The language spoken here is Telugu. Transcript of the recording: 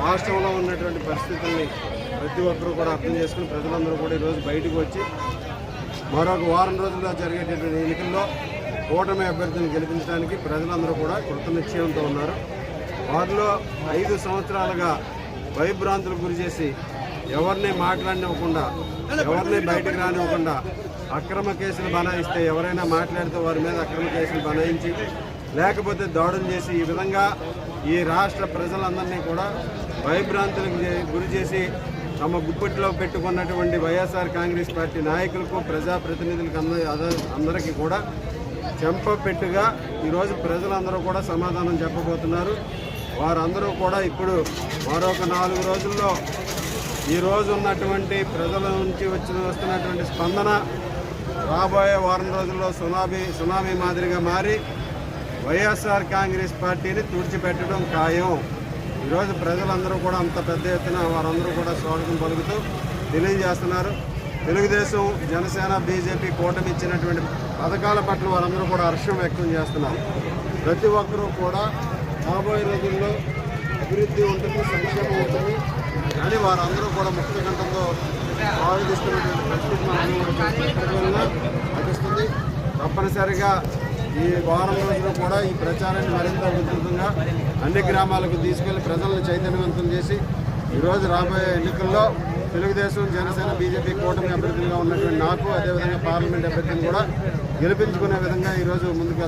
రాష్ట్రంలో ఉన్నటువంటి పరిస్థితుల్ని ప్రతి ఒక్కరూ కూడా అర్థం చేసుకుని ప్రజలందరూ కూడా ఈరోజు బయటకు వచ్చి మరొక వారం రోజుల్లో జరిగేటటువంటి ఎన్నికల్లో కూటమి అభ్యర్థిని గెలిపించడానికి ప్రజలందరూ కూడా కృతనిశ్చయంతో ఉన్నారు. వారిలో ఐదు సంవత్సరాలుగా భయభ్రాంతులకు గురి చేసి ఎవరిని మాట్లాడినివ్వకుండా ఎవరిని బయటకు రానివ్వకుండా అక్రమ కేసులు బనాయిస్తే ఎవరైనా మాట్లాడితే వారి మీద అక్రమ కేసులు బనాయించి లేకపోతే దాడులు చేసి ఈ విధంగా ఈ రాష్ట్ర ప్రజలందరినీ కూడా భయభ్రాంతులకు గురి చేసి తమ గుప్పట్లో పెట్టుకున్నటువంటి వైఎస్ఆర్ కాంగ్రెస్ పార్టీ నాయకులకు ప్రజాప్రతినిధులకు అంద- అందరికీ కూడా చెంపపెట్టుగా ఈరోజు ప్రజలందరూ కూడా సమాధానం చెప్పబోతున్నారు. వారందరూ కూడా ఇప్పుడు మరొక నాలుగు రోజుల్లో ఈ ఉన్నటువంటి ప్రజల నుంచి వచ్చిన వస్తున్నటువంటి స్పందన రాబోయే వారం రోజుల్లో సునామీ సునామీ మాదిరిగా మారి వైఎస్ఆర్ కాంగ్రెస్ పార్టీని తుడిచిపెట్టడం ఖాయం. ఈరోజు ప్రజలందరూ కూడా అంత పెద్ద ఎత్తున వారందరూ కూడా స్వాగతం పలుకుతూ తెలియజేస్తున్నారు. తెలుగుదేశం జనసేన బీజేపీ కూటమి ఇచ్చినటువంటి పథకాల పట్ల వారందరూ కూడా హర్షం వ్యక్తం చేస్తున్నారు. ప్రతి ఒక్కరూ కూడా రాబోయే రోజుల్లో అభివృద్ధి ఉంటుంది సంక్షేమం ఉంటుంది. కానీ వారందరూ కూడా ముక్త కంఠంతో స్వాగతిస్తున్నటువంటి పరిస్థితి మనం ఎక్కడికి తప్పనిసరిగా ఈ వారం రోజులు కూడా ఈ ప్రచారాన్ని మరింత విస్తృతంగా అన్ని గ్రామాలకు తీసుకెళ్ళి ప్రజలను చైతన్యవంతం చేసి ఈరోజు రాబోయే ఎన్నికల్లో తెలుగుదేశం జనసేన బీజేపీ కూటమి అభ్యర్థులుగా ఉన్నటువంటి నాకు అదేవిధంగా పార్లమెంట్ అభ్యర్థిని కూడా గెలిపించుకునే విధంగా ఈరోజు ముందుకు